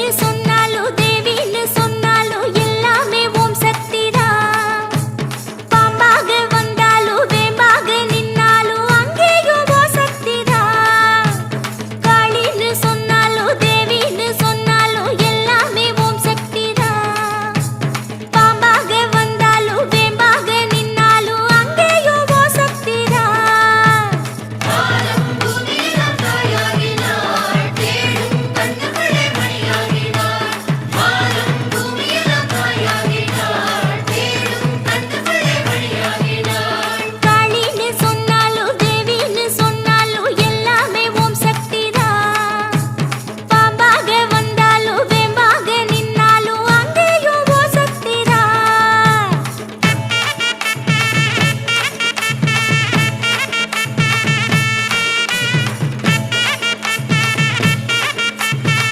அப்படின்னு சொன்ன